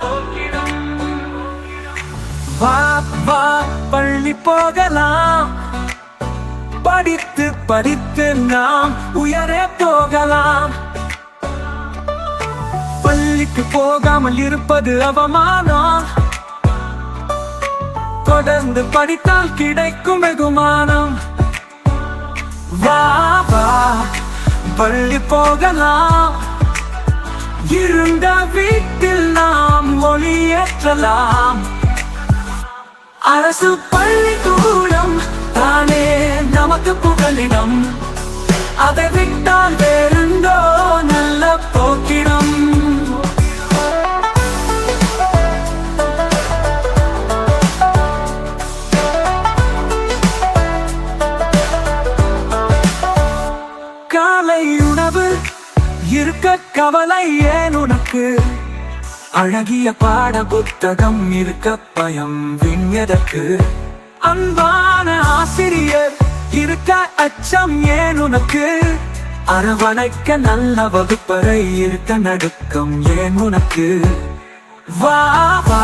போக்கிடம். வா வா பள்ளி போகலாம். படித்து படித்து நாம் உயரே போகலாம். பள்ளிக்கு போகாமல் இருப்பது அவமானம். தொடர்ந்து படித்தால் கிடைக்கும் வெகுமானம். பள்ளி போகலாம். இருந்த வீட்டில் நாம் ஒளியேற்றலாம். அரசு பள்ளிக்கூடம் தானே நமக்கு புகலிடம். அதை விட்டால் வேறு இருக்க கவலை ஏன் உனக்கு? அழகிய பாட புத்தகம் இருக்க பயம் விண்யதற்கு அன்பான ஆசிரியர் இருக்க அச்சம் ஏன் உனக்கு? அரவணைக்க நல்ல வகுப்பறை இருக்க நடுக்கம் ஏன் உனக்கு? வா வா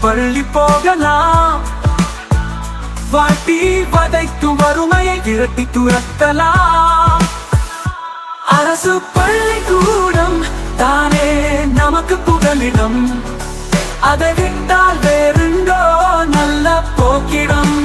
பள்ளி போகலாம். வாட்டி வதைத்து வறுமையை விரட்டி துரத்தலாம். அரசு பள்ளிக்கூடம் தானே நமக்கு புகலிடம். அதை விட்டால் வேறுண்டோ நல்ல போக்கிடம்.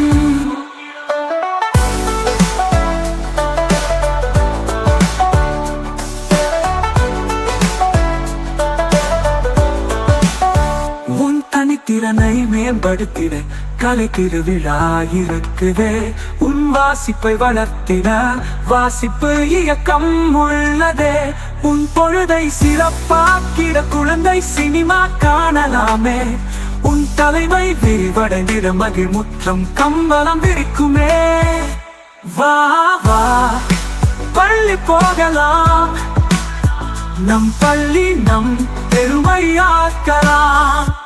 திறனை தனித்திறனை மேம்படுத்திட கலை திருவிழா இருக்குதே உன் வாசிப்பை வளர்த்திட வாசிப்பு இயக்கம் உள்ளதே. உன் பொழுதை சிறப்பாக்கிட குழந்தை சினிமா காணலாமே. உன் தலைமை விரிவடைந்திட மகிழ்முற்றம் கம்பலம் விரிக்குமே. வா வா பள்ளி போகலாம். நம் பள்ளி நம் பெருமையாக்கலாம்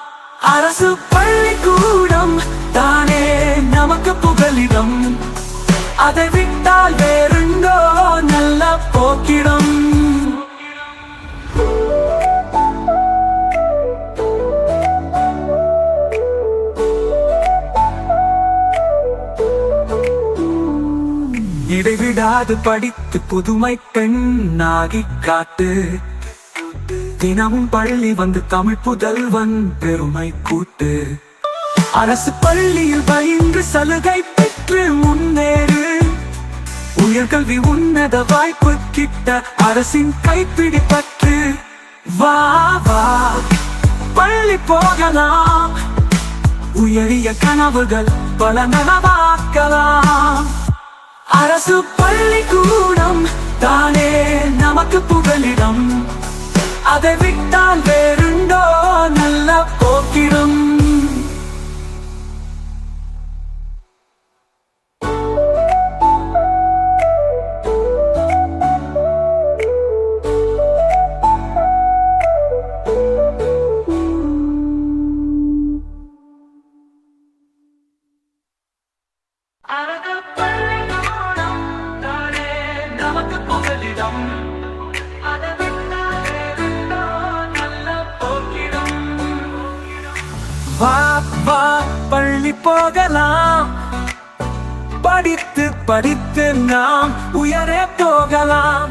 அரசு பள்ளிக்கூடம் தானே நமக்கு புகலிடம். அதை விட்டால் வேறுண்டோ நல்ல போக்கிடம். இடைவிடாது படித்து புதுமை பெண்ணாகி காட்டு. தினமும் பள்ளி வந்து தமிழ் புதல்வன் பெருமை கூட்டு. அரசு பள்ளியில் பயின்று சலுகை பெற்று முன்னேறு. உயர்கல்வி உன்னத வாய்ப்பு கிட்ட அரசின் கைப்பிடி பற்று. வா வா பள்ளி போகலாம். உயரிய கனவுகள் பல நனவாக்கலாம். அரசு பள்ளிக்கூடம் தானே நமக்கு புகலிடம். அதை விட்டால் வேறுண்டோ? நல்ல போக்கிடும் வா பள்ளி போகலாம். படித்து படித்து நாம் உயரே போகலாம்.